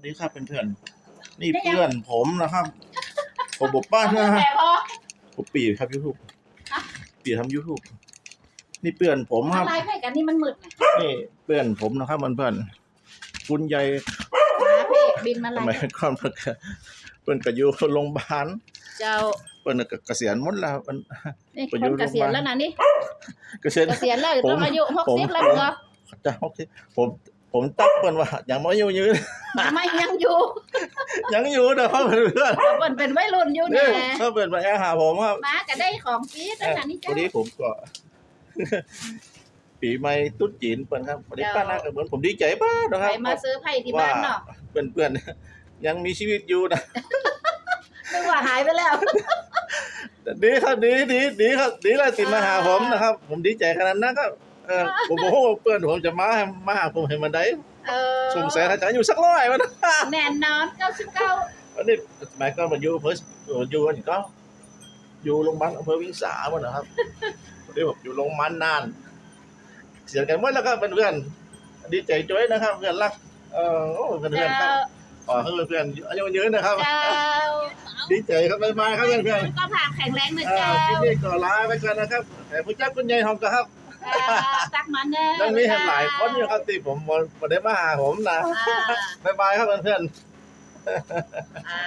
สวัสดีครับเพื่อนๆนี่เพื่อนผมนะครับ ผมบอกป้านะฮะแต่พอผมปีครับยูทูบปีทำยูทูบนี่เพื่อนผมครับอะไรให้กันนี่มันมืดนะนี่เพื่อนผมนะครับมันเพื่อนคุณใหญ่หมาเพ่บินมาทำลาไมยก่อนเพิ่นก็เพื่อนก็อยู่โรงพยาบาลเจ้าเพื่อนก็เกษียณหมดแล้วมันนี่ไปคอยู่นเกษียณแล้วนะนี่เกษียณเกษียณแล้วผมต้องอายุหกผมสิบแล้วผมเหรอจะโอเคผม ผมตักเพื่อนว่าอย่างน้อยอยู่ยืนไม่ยังอยู่ ยังอยู่นะครับเพื่อนเปิดเป็นวัยรุ่นอยู่ๆเนี่นี่ยถ้าเพื่อนมาแอบหาผมครับหมาก็ได้ของฟรีแล้วนะนี่วัเจ้านนี้ผมก็ปีใหม่ตุ๊ดจีนเปิ้นครับวันนี้ป้านากับเหมือนผมดีใจป้านะคใครรับมาซื้อไผ่ที่บ้านเนาะเพื่อนเพื่อนๆยังมีชีวิตอยู่นะนึกว่าหายไปแล้วดีครับดีดีดีครับดีแล้วติดมาหาผมนะครับ ผมดีใจขนาดนั้นก็ เออผมบอกว่าเพื่อนผมจะมาให้มาหาผมให้มันได้เออสงสัยเขาจะอยู่สักร้อยวันแน่นอนเก้าสิบเก้าวันนี้สมัยก่อนมันอยู่อำเภออยู่กันก็ อยู่โรงพยาบาลอำเภอวิงสาวันนะครับวันนี้ผมอยู่โรงพยาบาลนาน เสียกันหมดแล้วครับเพื่อนๆดีใจจ้อยนะครับเพื่อนรักเออโอ้เพื่อนเจ้าๆครับขอให้เพื่อนๆอายุยืนนะครับเจ้าดีใจครับบ๊ายบายครับเพื่อนก็ผ่าแข็งแรงนะๆเอ่เจ้าอคลิปนี้ก็ลาไปก่อนนะครับแต่ผู้จักคุณยายทองก็ครับ เออตักมันเนอะยังมีเห็นหลายคนอยู่ครับที่ผมมาได้มาหาผมนะอ่าบ๊ายบายครับเพื่อนๆ อ่า